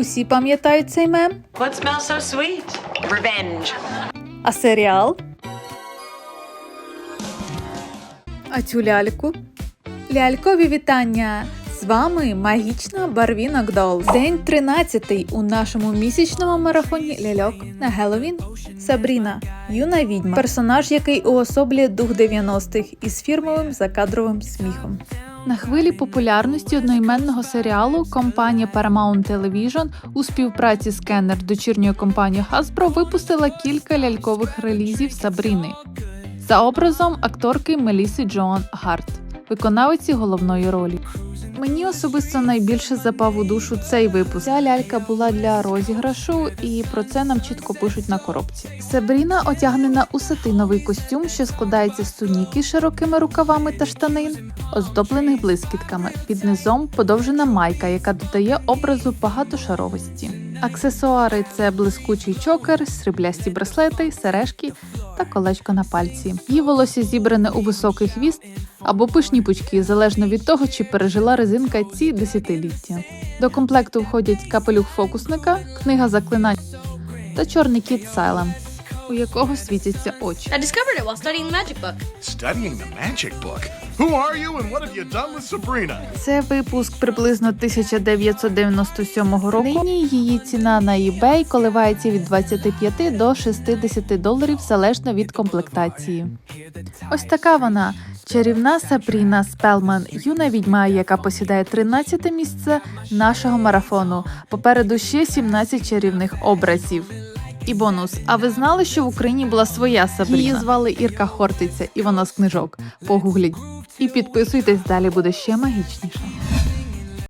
Усі пам'ятають цей мем? What smells so sweet? Revenge. А серіал? А цю ляльку? Лялькові вітання! З вами магічна Барвінок Долл. День 13 у нашому місячному марафоні ляльок на Геловін. Сабріна, юна відьма, персонаж, який уособлює дух 90-х із фірмовим закадровим сміхом. На хвилі популярності одноіменного серіалу компанія Paramount Television у співпраці з Kenner дочірньою компанією Hasbro випустила кілька лялькових релізів Сабріни за образом акторки Меліси Джоан Гарт, виконавиці головної ролі. Мені особисто найбільше запав у душу цей випуск. Ця лялька була для розіграшу, і про це нам чітко пишуть на коробці. Сабріна одягнена у сатиновий костюм, що складається з туніки широкими рукавами та штанин, оздоблених блискітками. Під низом подовжена майка, яка додає образу багатошаровості. Аксесуари це блискучий чокер, сріблясті браслети, сережки та колечко на пальці. Її волосся зібране у високий хвіст або пишні пучки, залежно від того, чи пережила резинка ці десятиліття. До комплекту входять капелюх фокусника, книга заклинань та чорний кіт Сайлем, у якого світяться очі. I discovered it while studying the magic book. Studying the magic book. Who are you and what have you done with Sabrina? Це випуск приблизно 1997 року. Нині її ціна на eBay коливається від 25 до 60 доларів залежно від комплектації. Ось така вона чарівна Сабріна Спелман, юна відьма, яка посідає 13 місце нашого марафону. Попереду ще 17 чарівних образів. І бонус. А ви знали, що в Україні була своя Сабріна? Її звали Ірка Хортиця, і вона з книжок. Погугліть. І підписуйтесь, далі буде ще магічніше.